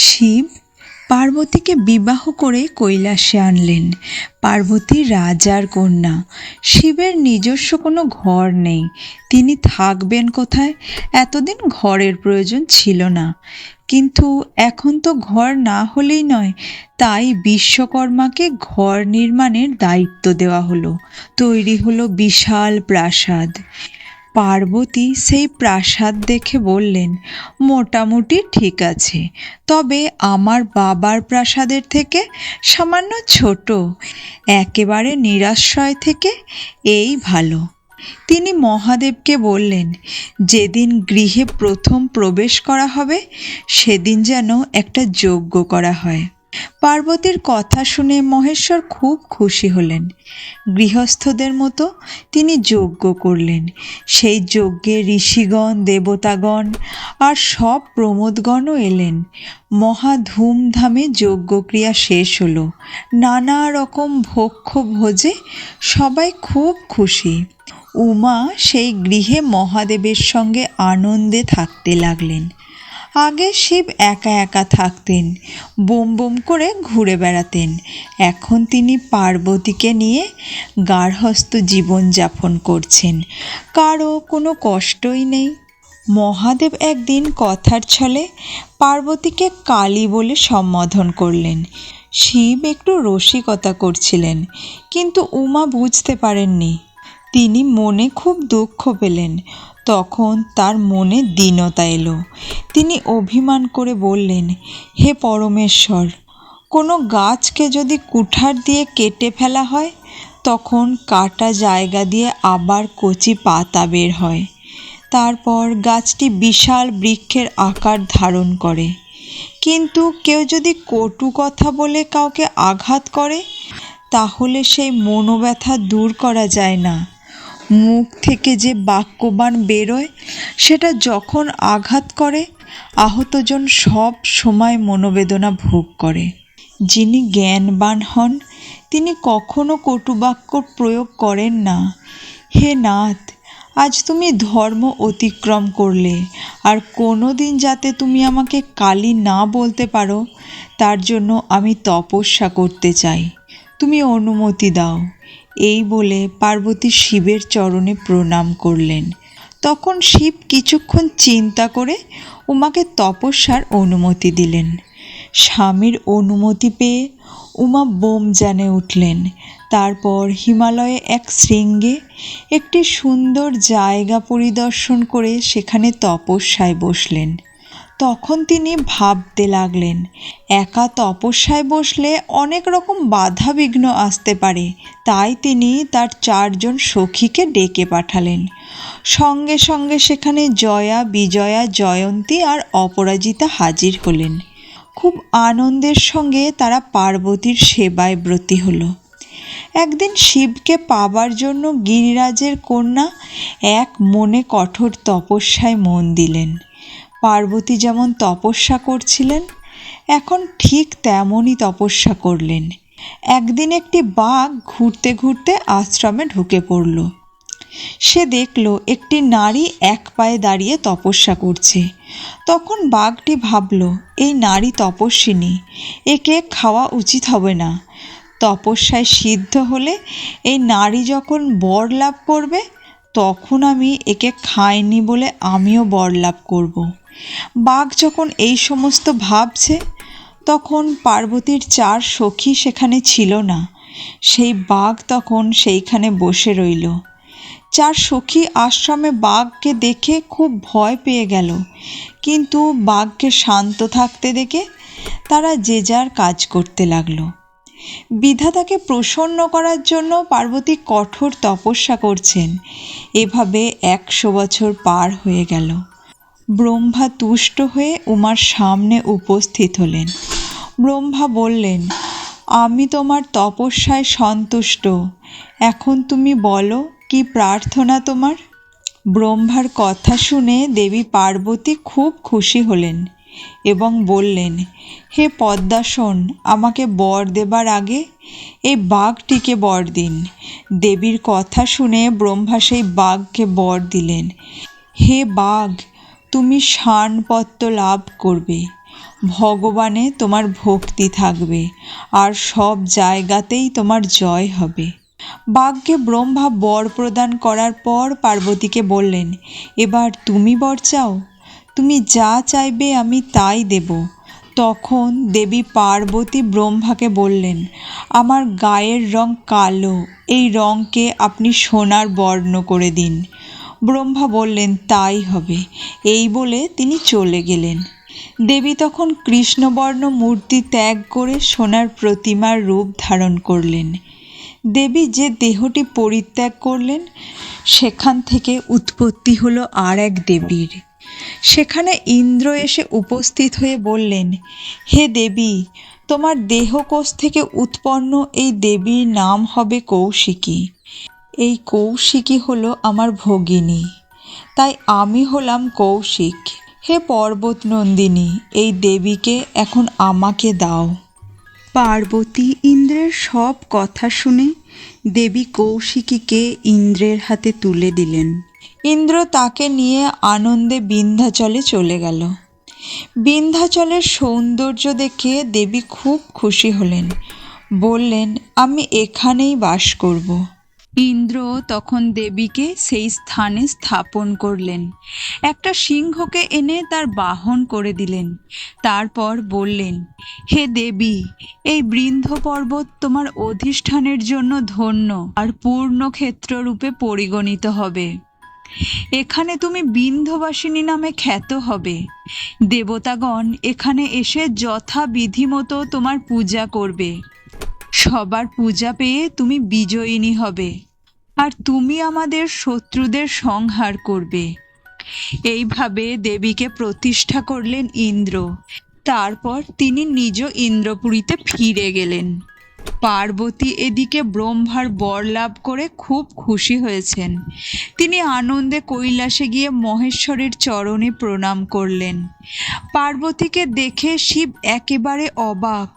শিব পার্বতীকে বিবাহ করে কৈলাসে আনলেন। পার্বতী রাজার কন্যা। শিবের নিজস্ব কোনো ঘর নেই। তিনি থাকবেন কোথায়? এতদিন ঘরের প্রয়োজন ছিল না। কিন্তু এখন তো ঘর না হলেই নয়, তাই বিশ্বকর্মাকে ঘর নির্মাণের দায়িত্ব দেওয়া হলো। তৈরি হলো বিশাল প্রাসাদ। পার্বতী সেই প্রাসাদ দেখে বললেন, মোটামুটি ঠিক আছে। তবে আমার বাবার প্রাসাদের থেকে সামান্য ছোট, একেবারে নিরাশ্রয় থেকে এই ভালো। তিনি মহাদেবকে বললেন, যেদিন গৃহে প্রথম প্রবেশ করা হবে, সেদিন যেন একটা যজ্ঞ করা হয়। পার্বতীর কথা শুনে মহেশ্বর খুব খুশি হলেন। গৃহস্থদের মতো তিনি যজ্ঞ করলেন। সেই যজ্ঞে ঋষিগণ, দেবতাগণ আর সব প্রমোদগণও এলেন। মহা ধুমধামে যজ্ঞক্রিয়া শেষ হলো। নানা রকম ভক্ষ ভোজে সবাই খুব খুশি। উমা সেই গৃহে মহাদেবের সঙ্গে আনন্দে থাকতে লাগলেন। আগে শিব একা একা থাকতেন, বোম বোম করে ঘুরে বেড়াতেন। এখন তিনি পার্বতীকে নিয়ে গার্হস্থ জীবনযাপন করছেন। কারও কোনো কষ্টই নেই। মহাদেব একদিন কথার ছলে পার্বতীকে কালী বলে সম্বোধন করলেন। শিব একটু রসিকতা করছিলেন, কিন্তু উমা বুঝতে পারেননি। তিনি মনে খুব দুঃখ পেলেন। তখন তার মনে দীনতা এলো। তিনি অভিমান করে বললেন, হে পরমেশ্বর, কোনো গাছকে যদি কুঠার দিয়ে কেটে ফেলা হয়, তখন কাটা জায়গা দিয়ে আবার কচি পাতা বের হয়। তারপর গাছটি বিশাল বৃক্ষের আকার ধারণ করে। কিন্তু কেউ যদি কটু কথা বলে কাউকে আঘাত করে, তাহলে সেই মনোব্যথা দূর করা যায় না। মুখ থেকে যে বাক্যবাণ বেরোয়, সেটা যখন আঘাত করে, আহতজন সব সময় মনোবেদনা ভোগ করে। যিনি জ্ঞানবান হন, তিনি কখনো কটুবাক্য প্রয়োগ করেন না। হে নাথ, আজ তুমি ধর্ম অতিক্রম করলে, আর কোনো দিন যাতে তুমি আমাকে কালি না বলতে পারো, তার জন্য আমি তপস্যা করতে চাই। তুমি অনুমতি দাও। এই বলে পার্বতী শিবের চরণে প্রণাম করলেন। তখন শিব কিছুক্ষণ চিন্তা করে উমাকে তপস্যার অনুমতি দিলেন। স্বামীর অনুমতি পেয়ে উমা বোম জানে উঠলেন। তারপর হিমালয়ে এক শৃঙ্গে একটি সুন্দর জায়গা পরিদর্শন করে সেখানে তপস্যায় বসলেন। তখন তিনি ভাবতে লাগলেন, একা তপস্যায় বসলে অনেক রকম বাধা বিঘ্ন আসতে পারে, তাই তিনি তার চারজন সখীকে ডেকে পাঠালেন। সঙ্গে সঙ্গে সেখানে জয়া, বিজয়া, জয়ন্তী আর অপরাজিতা হাজির হলেন। খুব আনন্দের সঙ্গে তারা পার্বতীর সেবায় ব্রতী হলো। একদিন শিবকে পাবার জন্য গিরিরাজের কন্যা এক মনে কঠোর তপস্যায় মন দিলেন। পার্বতী যেমন তপস্যা করছিলেন, এখন ঠিক তেমনই তপস্যা করলেন। একদিন একটি বাঘ ঘুরতে ঘুরতে আশ্রমে ঢুকে পড়ল। সে দেখল একটি নারী এক পায়ে দাঁড়িয়ে তপস্যা করছে। তখন বাঘটি ভাবল, এই নারী তপস্বিনী, একে খাওয়া উচিত হবে না। তপস্যায় সিদ্ধ হলে এই নারী যখন বর লাভ করবে, তখন আমি একে খাইনি বলে আমিও বর লাভ করব। বাঘ যখন এই সমস্ত ভাবছে, তখন পার্বতীর চার সখী সেখানে ছিল না। সেই বাঘ তখন সেইখানে বসে রইল। চার সখী আশ্রমে বাঘকে দেখে খুব ভয় পেয়ে গেল। কিন্তু বাঘকে শান্ত থাকতে দেখে তারা যে যার কাজ করতে লাগল। বিধাতাকে প্রসন্ন করার জন্য পার্বতী কঠোর তপস্যা করছেন। এভাবে একশো বছর পার হয়ে গেল। ব্রহ্মা তুষ্ট হয়ে উমার সামনে উপস্থিত হলেন। ব্রহ্মা বললেন, আমি তোমার তপস্যায় সন্তুষ্ট। এখন তুমি বলো, কি প্রার্থনা তোমার? ব্রহ্মার কথা শুনে দেবী পার্বতী খুব খুশি হলেন এবং বললেন, হে পদ্মাসন, আমাকে বর দেবার আগে এই বাঘটিকে বর দিন। দেবীর কথা শুনে ব্রহ্মা সেই বাঘকে বর দিলেন। হে বাঘ তুমি শানপত্র লাভ করবে। ভগবানে তোমার ভক্তি থাকবে আর সব জায়গাতেই তোমার জয় হবে। বাঘকে ব্রহ্মা বর প্রদান করার পর পার্বতীকে বললেন, এবার তুমি বর চাও? তুমি যা চাইবে আমি তাই দেব। তখন দেবী পার্বতী ব্রহ্মাকে বললেন, আমার গায়ের রং কালো, এই রঙকে আপনি সোনার বর্ণ করে দিন। ব্রহ্মা বললেন, তাই হবে। এই বলে তিনি চলে গেলেন। দেবী তখন কৃষ্ণবর্ণ মূর্তি ত্যাগ করে সোনার প্রতিমার রূপ ধারণ করলেন। দেবী যে দেহটি পরিত্যাগ করলেন, সেখান থেকে উৎপত্তি হলো আর এক দেবীর। সেখানে ইন্দ্র এসে উপস্থিত হয়ে বললেন, হে দেবী, তোমার দেহকোষ থেকে উৎপন্ন এই দেবীর নাম হবে কৌশিকী। এই কৌশিকী হলো আমার ভগিনী। তাই আমি হলাম কৌশিক। হে পর্বত নন্দিনী এই দেবীকে এখন আমাকে দাও। পার্বতী ইন্দ্রের সব কথা শুনে দেবী কৌশিকীকে ইন্দ্রের হাতে তুলে দিলেন। ইন্দ্র তাকে নিয়ে আনন্দে বিন্ধ্যাচলে চলে গেল। বিন্ধ্যাচলের সৌন্দর্য দেখে দেবী খুব খুশি হলেন। বললেন আমি এখানেই বাস করব। ইন্দ্র তখন দেবীকে সেই স্থানে স্থাপন করলেন। একটা সিংহকে এনে তার বাহন করে দিলেন। তারপর বললেন, হে দেবী, এই বৃন্ধ পর্বত তোমার অধিষ্ঠানের জন্য ধন্য আর পূর্ণ ক্ষেত্ররূপে পরিগণিত হবে। এখানে তুমি বিন্ধবাসিনী নামে খ্যাত হবে। দেবতাগণ এখানে এসে যথা বিধিমতো তোমার পূজা করবে। সবার পূজা পেয়ে তুমি বিজয়িনী হবে। আর তুমি আমাদের শত্রুদের সংহার করবে। এইভাবে দেবীকে প্রতিষ্ঠা করলেন ইন্দ্র। তারপর তিনি নিজ ইন্দ্রপুরীতে ফিরে গেলেন। পার্বতী এদিকে ব্রহ্মার বর লাভ করে খুব খুশি হয়েছেন। তিনি আনন্দে কৈলাসে গিয়ে মহেশ্বরের চরণে প্রণাম করলেন। পার্বতীকে দেখে শিব একেবারে অবাক।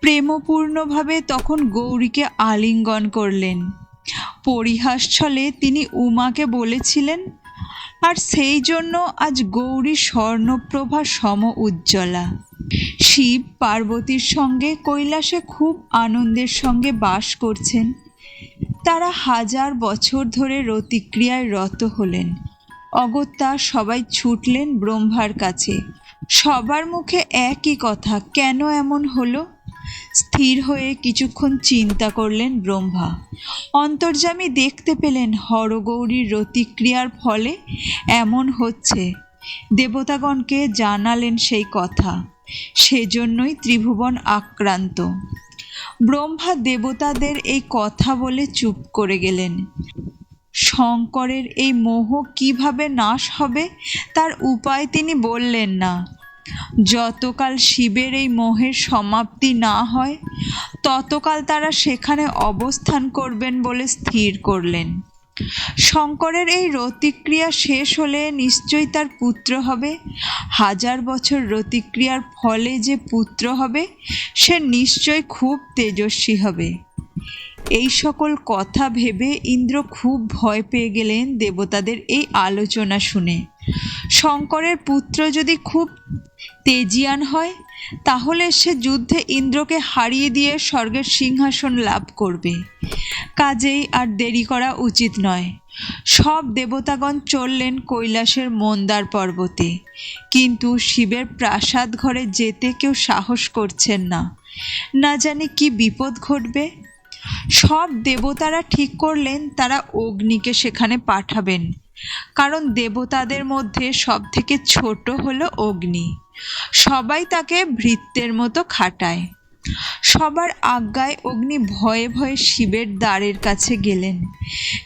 প্রেমপূর্ণভাবে তখন গৌরীকে আলিঙ্গন করলেন। পরিহাস ছলে তিনি উমাকে বলেছিলেন, আর সেই জন্য আজ গৌরী স্বর্ণপ্রভা সম উজ্জ্বলা। শিব পার্বতীর সঙ্গে কৈলাসে খুব আনন্দের সঙ্গে বাস করছেন। তারা হাজার বছর ধরে রতিক্রিয়ায় রত হলেন। অগত্যা সবাই ছুটলেন ব্রহ্মার কাছে। সবার মুখে একই কথা, কেন এমন হলো? স্থির হয়ে কিছুক্ষণ চিন্তা করলেন ব্রহ্মা। অন্তর্যামী দেখতে পেলেন হরগৌরীর রতিক্রিয়ার ফলে এমন হচ্ছে। দেবতাগণকে জানালেন সেই কথা। সেজন্যই ত্রিভুবন আক্রান্ত। ব্রহ্মা দেবতাদের এই কথা বলে চুপ করে গেলেন। শঙ্করের এই মোহ কীভাবে নাশ হবে, তার উপায় তিনি বললেন না। যতকাল শিবের এই মোহের সমাপ্তি না হয়, ততকাল তারা সেখানে অবস্থান করবেন বলে স্থির করলেন। শঙ্করের এই রতিক্রিয়া শেষ হলে নিশ্চয়ই তার পুত্র হবে। হাজার বছর রতিক্রিয়ার ফলে যে পুত্র হবে, সে নিশ্চয় খুব তেজস্বী হবে। এই সকল কথা ভেবে ইন্দ্র খুব ভয় পেয়ে গেলেন দেবতাদের এই আলোচনা শুনে। শঙ্করের পুত্র যদি খুব তেজিয়ান হয়, তাহলে সে যুদ্ধে ইন্দ্রকে হারিয়ে দিয়ে স্বর্গের সিংহাসন লাভ করবে। কাজেই আর দেরি করা উচিত নয়। সব দেবতাগণ চললেন কৈলাসের মন্দার পর্বতে। কিন্তু শিবের প্রাসাদ ঘরে যেতে কেউ সাহস করছেন না। না জানি কি বিপদ ঘটবে। সব দেবতারা ঠিক করলেন, তারা অগ্নিকে সেখানে পাঠাবেন। কারণ দেবতাদের মধ্যে সব থেকে ছোট হলো অগ্নি। সবাই তাকে ভৃত্যের মতো খাটায়। সবার আজ্ঞায় অগ্নি ভয়ে ভয়ে শিবের দ্বারের কাছে গেলেন।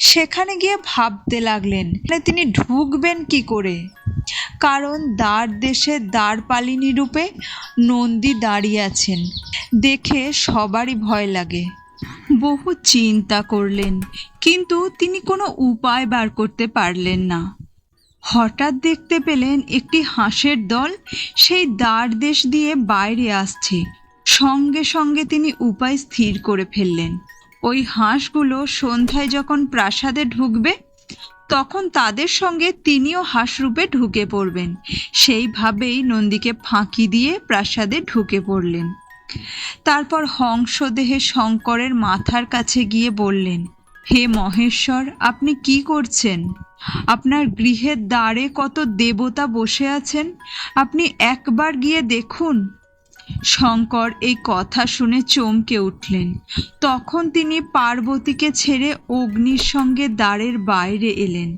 সেখানে গিয়ে ভাবতে লাগলেন তিনি ঢুকবেন কি করে? কারণ দ্বার দেশে দ্বারপালিনী রূপে নন্দী দাঁড়িয়ে আছেন। দেখে সবারই ভয় লাগে। বহু চিন্তা করলেন, কিন্তু তিনি কোনো উপায় বার করতে পারলেন না। হঠাৎ দেখতে পেলেন একটি হাঁসের দল সেই দ্বার দেশ দিয়ে বাইরে আসছে। সঙ্গে সঙ্গে তিনি উপায় স্থির করে ফেললেন। ওই হাঁসগুলো সন্ধ্যায় যখন প্রাসাদে ঢুকবে, তখন তাদের সঙ্গে তিনিও হাসরূপে ঢুকে পড়বেন। সেইভাবেই নন্দীকে ফাঁকি দিয়ে প্রাসাদে ঢুকে পড়লেন। তারপর হংসদেহে শঙ্করের মাথার কাছে গিয়ে বললেন, হে মহেশ্বর, আপনি কি করছেন? আপনার গৃহের দ্বারে কত দেবতা বসে আছেন? আপনি একবার গিয়ে দেখুন। শঙ্কর এই কথা শুনে চমকে উঠলেন। তখন তিনি পার্বতীকে ছেড়ে অগ্নির সঙ্গে দ্বারের বাইরে এলেন।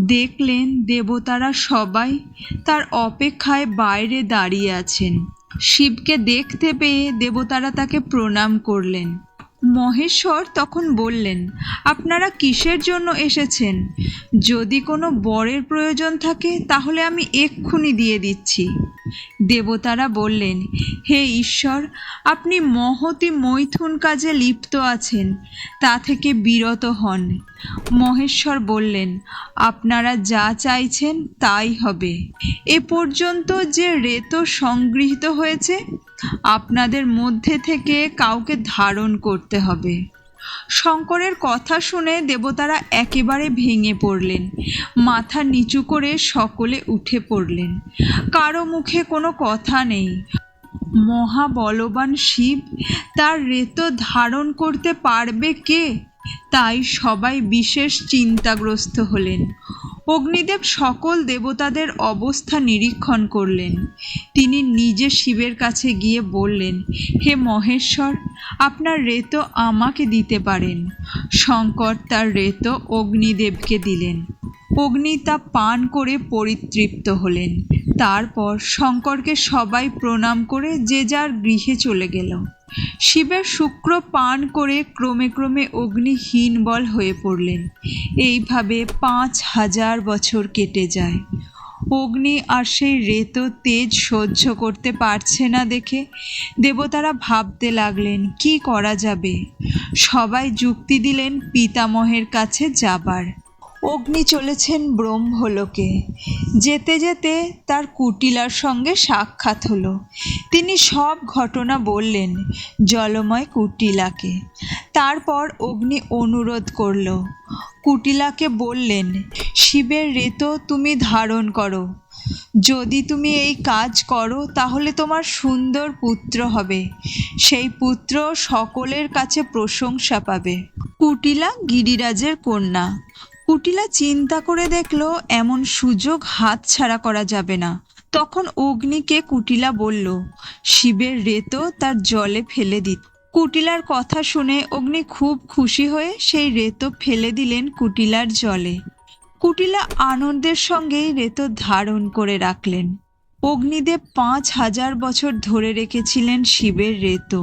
দেখলেন দেবতারা সবাই তার অপেক্ষায় বাইরে দাঁড়িয়ে আছেন। শিবকে দেখতে পেয়ে দেবতারা তাকে প্রণাম করলেন। মহেশ্বর তখন বললেন, আপনারা কিসের জন্য এসেছেন? যদি কোনো বরের প্রয়োজন থাকে, তাহলে আমি এক্ষুনি দিয়ে দিচ্ছি। দেবতারা বললেন, হে ঈশ্বর, আপনি মহতি মৈথুন কাজে লিপ্ত আছেন, তা থেকে বিরত হন। মহেশ্বর বললেন, আপনারা যা চাইছেন তাই হবে। এ পর্যন্ত যে রেত সংগৃহীত হয়েছে, আপনাদের মধ্যে থেকে কাউকে ধারণ করতে হবে। শঙ্করের কথা শুনে দেবতারা একেবারে ভেঙে পড়লেন, মাথা নিচু করে সকলে উঠে পড়লেন। কারও মুখে কোনো কথা নেই। মহাবলবান শিব তার রেত ধারণ করতে পারবে কে? তাই সবাই বিশেষ চিন্তাগ্রস্ত হলেন। অগ্নিদেব সকল দেবতাদের অবস্থা নিরীক্ষণ করলেন। তিনি নিজে শিবের কাছে গিয়ে বললেন, হে মহেশ্বর, আপনার রেত আমাকে দিতে পারেন। শঙ্কর তার রেত অগ্নিদেবকে দিলেন। অগ্নি তা পান করে পরিতৃপ্ত হলেন। তারপর শঙ্করকে সবাই প্রণাম করে যে যার গৃহে চলে গেল। শিবের শুক্র পান করে ক্রমে ক্রমে অগ্নিহীন বল হয়ে পড়লেন। এইভাবে পাঁচ হাজার বছর কেটে যায়। অগ্নি আর সেই রেত তেজ সহ্য করতে পারছে না দেখে দেবতারা ভাবতে লাগলেন, কি করা যাবে? সবাই যুক্তি দিলেন, পিতামহের কাছে যাবার। অগ্নি চলেছেন ব্রহ্মলোকে। যেতে যেতে তার কুটিলার সঙ্গে সাক্ষাৎ হলো। তিনি সব ঘটনা বললেন জলময় কুটিলাকে। তারপর অগ্নি অনুরোধ করল। কুটিলাকে বললেন, শিবের রেত তুমি ধারণ করো। যদি তুমি এই কাজ করো, তাহলে তোমার সুন্দর পুত্র হবে। সেই পুত্র সকলের কাছে প্রশংসা পাবে। কুটিলা গিরিরাজের কন্যা। কুটিলা চিন্তা করে দেখল, এমন সুযোগ হাতছাড়া করা যাবে না। তখন অগ্নিকে কুটিলা বলল, শিবের রেতো তার জলে ফেলে দিত। কুটিলার কথা শুনে অগ্নি খুব খুশি হয়ে সেই রেতো ফেলে দিলেন কুটিলার জলে। কুটিলা আনন্দের সঙ্গেই রেতো ধারণ করে রাখলেন। অগ্নিদেব পাঁচ হাজার বছর ধরে রেখেছিলেন শিবের রেতো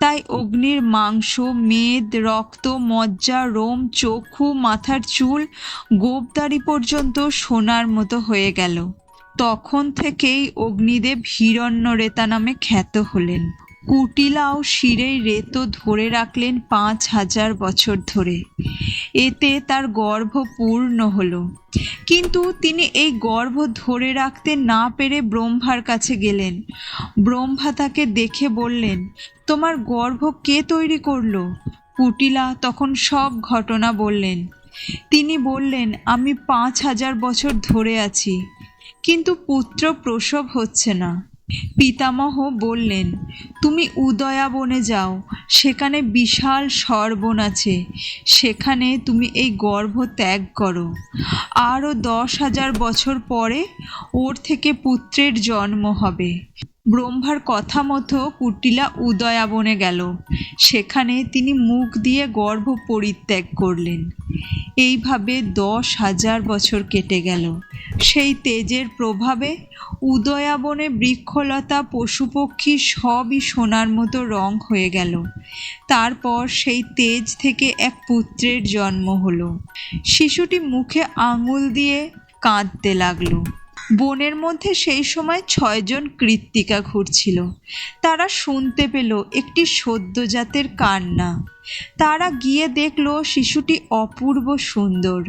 তাই অগ্নির মাংস, মেদ, রক্ত, মজ্জা, রোম, চক্ষু, মাথার চুল, গোপদারি পর্যন্ত সোনার মতো হয়ে গেল। তখন থেকেই অগ্নিদেব হিরণ্যরেতা নামে খ্যাত হলেন। কুটিলাও শিরেই রেতো ধরে রাখলেন পাঁচ হাজার বছর ধরে। এতে তার গর্ভ পূর্ণ হলো। কিন্তু তিনি এই গর্ভ ধরে রাখতে না পেরে ব্রহ্মার কাছে গেলেন। ব্রহ্মা তাকে দেখে বললেন, তোমার গর্ভ কে তৈরি করল? কুটিলা তখন সব ঘটনা বললেন। তিনি বললেন, আমি পাঁচ হাজার বছর ধরে আছি, কিন্তু পুত্র প্রসব হচ্ছে না। পিতামহ বললেন, তুমি উদয়া বনে যাও, সেখানে বিশাল সরবন আছে। সেখানে তুমি এই গর্ভ ত্যাগ করো। আরও দশ হাজার বছর পরে ওর থেকে পুত্রের জন্ম হবে। ব্রহ্মার কথা মতো কুটিলা উদয়াবনে গেল। সেখানে তিনি মুখ দিয়ে গর্ভ পরিত্যাগ করলেন। এইভাবে দশ হাজার বছর কেটে গেল। সেই তেজের প্রভাবে উদয়াবনে বৃক্ষলতা, পশুপক্ষী সবই সোনার মতো রং হয়ে গেল। তারপর সেই তেজ থেকে এক পুত্রের জন্ম হলো। শিশুটি মুখে আঙুল দিয়ে কাঁদতে লাগল। বনের মধ্যে সেই সময় ছয়জন কৃত্তিকা ঘুরছিল। তারা শুনতে পেল একটি সদ্যজাতের কান্না। তারা গিয়ে দেখল শিশুটি অপূর্ব সুন্দর।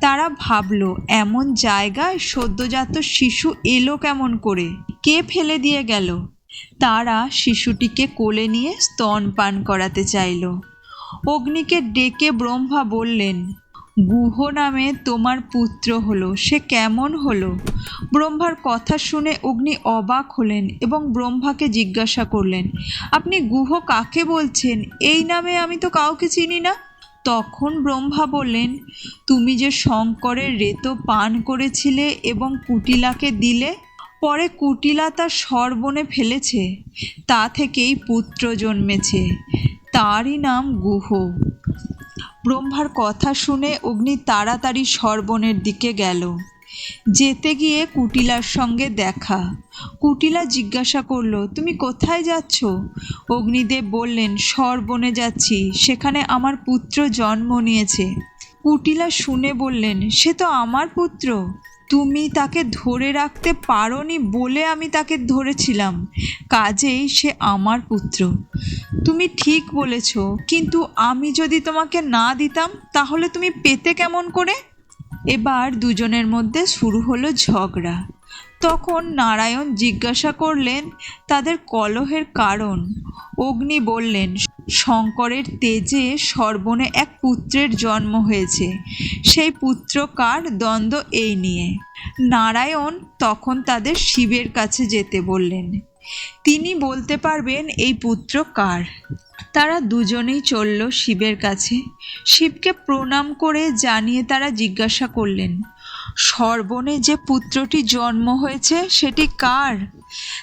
তারা ভাবলো, এমন জায়গায় সদ্যজাত শিশু এলো কেমন করে? কে ফেলে দিয়ে গেল? তারা শিশুটিকে কোলে নিয়ে স্তন পান করাতে চাইল। অগ্নিকে ডেকে ব্রহ্মা বললেন গুহ নামে তোমার পুত্র হলো, সে কেমন হলো? ব্রহ্মার কথা শুনে অগ্নি অবাক হলেন এবং ব্রহ্মাকে জিজ্ঞাসা করলেন, আপনি গুহ কাকে বলছেন? এই নামে আমি তো কাউকে চিনি না? তখন ব্রহ্মা বললেন, তুমি যে শঙ্করের রেতো পান করেছিলে এবং কুটিলাকে দিলে, পরে কুটিলা তার সর্বনে ফেলেছে, তা থেকেই পুত্র জন্মেছে। তারই নাম গুহ। ব্রহ্মার কথা শুনে অগ্নি তাড়াতাড়ি সর্বনের দিকে গেল। যেতে গিয়ে কুটিলার সঙ্গে দেখা। কুটিলা জিজ্ঞাসা করল, তুমি কোথায় যাচ্ছ? অগ্নিদেব বললেন, সর্বনে যাচ্ছি, সেখানে আমার পুত্র জন্ম নিয়েছে। কুটিলা শুনে বললেন, সে তো আমার পুত্র। তুমি তাকে ধরে রাখতে পারোনি বলে আমি তাকে ধরেছিলাম। কাজেই সে আমার পুত্র। তুমি ঠিক বলেছ, কিন্তু আমি যদি তোমাকে না দিতাম, তাহলে তুমি পেতে কেমন করে? এবার দুজনের মধ্যে শুরু হলো ঝগড়া। তখন নারায়ণ জিজ্ঞাসা করলেন, তাদের কলহের কারণ। অগ্নি বললেন শঙ্করের তেজে সর্বনে এক পুত্রের জন্ম হয়েছে। সেই পুত্র কার দ্বন্দ্ব এই নিয়ে। নারায়ণ তখন তাদের শিবের কাছে যেতে বললেন। তিনি বলতে পারবেন, এই পুত্র কার তারা দুজনেই চলল শিবের কাছে। শিবকে প্রণাম করে জানিয়ে তারা জিজ্ঞাসা করলেন সর্বনে যে পুত্রটি জন্ম হয়েছে, সেটি কার?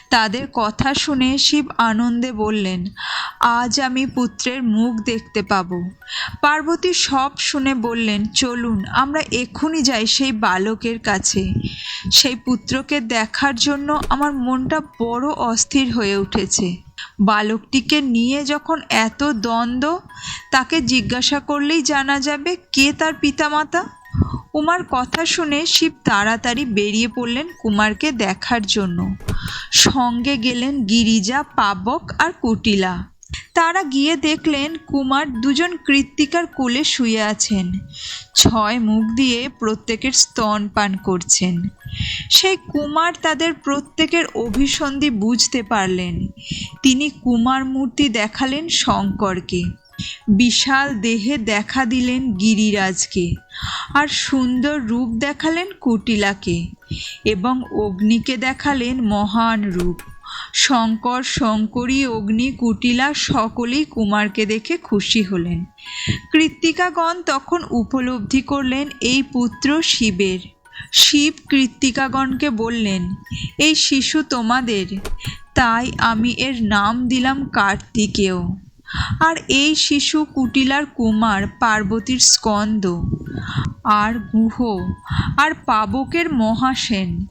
তাদের কথা শুনে শিব আনন্দে বললেন, আজ আমি পুত্রের মুখ দেখতে পাব। পার্বতী সব শুনে বললেন, চলুন, আমরা এক্ষুনি যাই সেই বালকের কাছে। সেই পুত্রকে দেখার জন্য আমার মনটা বড় অস্থির হয়ে উঠেছে। বালকটিকে নিয়ে যখন এত দ্বন্দ্ব, তাকে জিজ্ঞাসা করলেই জানা যাবে কে তার পিতামাতা। উমার কথা শুনে শিব তাড়াতাড়ি বেরিয়ে পড়লেন কুমারকে দেখার জন্য। সঙ্গে গেলেন গিরিজা, পাবক আর কুটিলা। তারা গিয়ে দেখলেন কুমার দুজন কৃত্তিকার কোলে শুয়ে আছেন। ছয় মুখ দিয়ে প্রত্যেকের স্তন পান করছেন। সেই কুমার তাদের প্রত্যেকের অভিসন্ধি বুঝতে পারলেন। তিনি কুমার মূর্তি দেখালেন শঙ্করকে। বিশাল দেহে দেখা দিলেন গিরিরাজকে আর সুন্দর রূপ দেখালেন কুটিলাকে এবং অগ্নিকে দেখালেন মহান রূপ। শঙ্কর, শঙ্করী, অগ্নি, কুটিলা সকলেই কুমারকে দেখে খুশি হলেন। কৃত্তিকাগণ তখন উপলব্ধি করলেন এই পুত্র শিবের। শিব কৃত্তিকাগণকে বললেন, এই শিশু তোমাদের, তাই আমি এর নাম দিলাম কার্তিকেয়। আর এই শিশু কুটিলার কুমার পার্বতীর স্কন্দ, আর গুহ, আর পাবকের মহাসেন।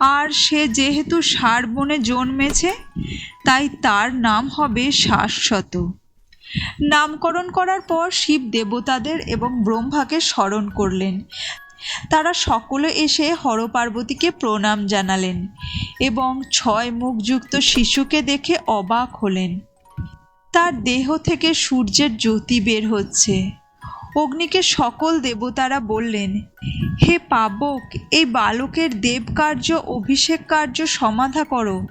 আর সে যেহেতু সার বনে জন্মেছে, তাই তার নাম হবে শাশ্বত। নামকরণ করার পর শিব দেবতাদের এবং ব্রহ্মাকে স্মরণ করলেন। তারা সকলে এসে হরপার্বতীকে প্রণাম জানালেন এবং ছয় মুখযুক্ত শিশুকে দেখে অবাক হলেন। তার দেহ থেকে সূর্যের জ্যোতি বের হচ্ছে। অগ্নিকে সকল দেবতারা বললেন, হে পাবক, এই বালকের দেবকার্য অভিষেক কার্য সমাধা করো।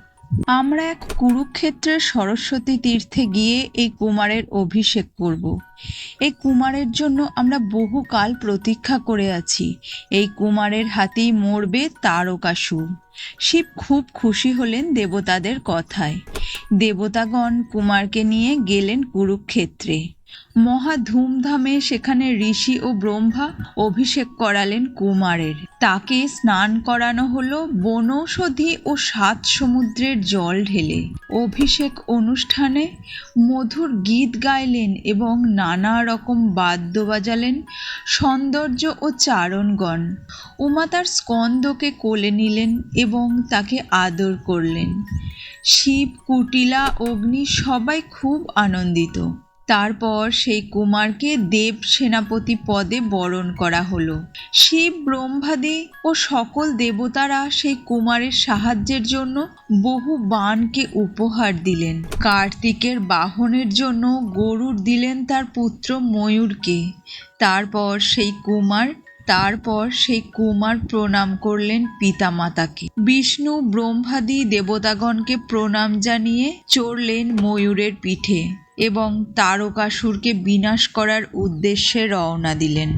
আমরা এক কুরুক্ষেত্রের সরস্বতী তীর্থে গিয়ে এই কুমারের অভিষেক করব। এই কুমারের জন্য আমরা বহুকাল প্রতীক্ষা করে আছি। এই কুমারের হাতেই মরবে তারকাসুর। শিব খুব খুশি হলেন দেবতাদের কথায়। দেবতাগণ কুমারকে নিয়ে গেলেন কুরুক্ষেত্রে। মহা ধুমধামে সেখানে ঋষি ও ব্রহ্মা অভিষেক করালেন কুমারের। তাকে স্নান করানো হলো বনৌষধি ও সাত সমুদ্রের জল ঢেলে। অভিষেক অনুষ্ঠানে মধুর গীত গাইলেন এবং নানা রকম বাদ্য বাজালেন সৌন্দর্য ও চারণগণ। উমা তার স্কন্দকে কোলে নিলেন এবং তাকে আদর করলেন। শিব, কুটিলা, অগ্নি সবাই খুব আনন্দিত। তারপর সেই কুমারকে দেব সেনাপতি পদে বরণ করা হলো। শিব ব্রহ্মাদি ও সকল দেবতারা সেই কুমারের সাহায্যের জন্য বহু বাণকে উপহার দিলেন। কার্তিকের বাহনের জন্য গরুর দিলেন তার পুত্র ময়ূরকে। তারপর সেই কুমার, তারপর সেই কুমার প্রণাম করলেন পিতামাতাকে। বিষ্ণু ব্রহ্মাদি দেবতাগণকে প্রণাম জানিয়ে চড়লেন ময়ূরের পিঠে। এবং তারকাসুরকে বিনাশ করার উদ্দেশ্যে রওনা দিলেন।